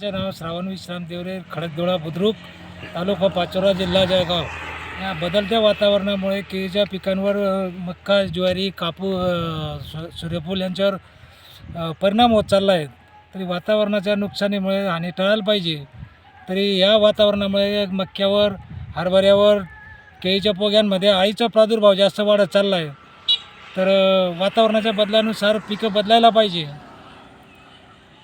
माझं नाव श्रावण विश्राम देवरे खडकदोळा बुद्रुक तालुका पाचोरा जिल्हा जळगाव. या बदलत्या वातावरणामुळे केळीच्या पिकांवर मक्का ज्वारी कापू सूर्यफूल यांच्यावर परिणाम होत चालला आहे तरी वातावरणाच्या नुकसानीमुळे हानी टळायला पाहिजे. तरी या वातावरणामुळे मक्यावर हरभऱ्यावर केळीच्या पोग्यांमध्ये आळीचा प्रादुर्भाव जास्त वाढत चालला आहे तर वातावरणाच्या बदलानुसार पिकं बदलायला पाहिजे.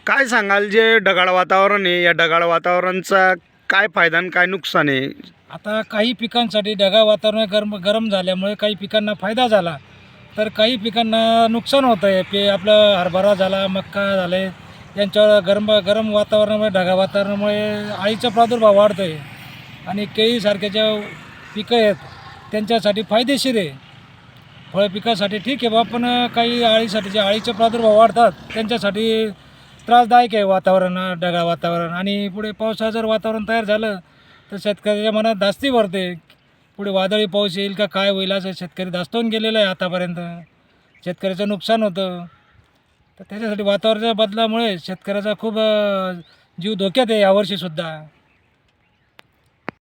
काय सांगाल जे ढगाळ वातावरण आहे? या ढगाळ वातावरणाचा काय फायदा आणि काय नुकसान आहे? आता काही पिकांसाठी ढगाळ वातावरण गरम गरम झाल्यामुळे काही पिकांना फायदा झाला. तर काही पिकांना नुकसान होतं आहे. पे आपलं हरभरा झाला मक्का झाले यांच्यावर गरम गरम वातावरणामुळे ढगाळ वातावरणामुळे आळीचा प्रादुर्भाव वाढतो आहे आणि केळीसारख्या ज्या पिकं आहेत त्यांच्यासाठी फायदेशीर आहे. फळ पिकासाठी ठीक आहे बा पण काही आळीसाठी जे आळीचे प्रादुर्भाव वाढतात त्यांच्यासाठी त्रासदायक आहे वातावरण ढगाळ वातावरण. आणि पुढे पावसाचं जर वातावरण तयार झालं तर शेतकऱ्याच्या मनात धास्ती भरते. पुढे वादळी पाऊस येईल का काय होईल असं शेतकरी धास्तवून गेलेलं आहे आतापर्यंत. शेतकऱ्याचं नुकसान होतं. तर त्याच्यासाठी वातावरणाच्या बदलामुळे शेतकऱ्याचा खूप जीव धोक्यात आहे यावर्षीसुद्धा.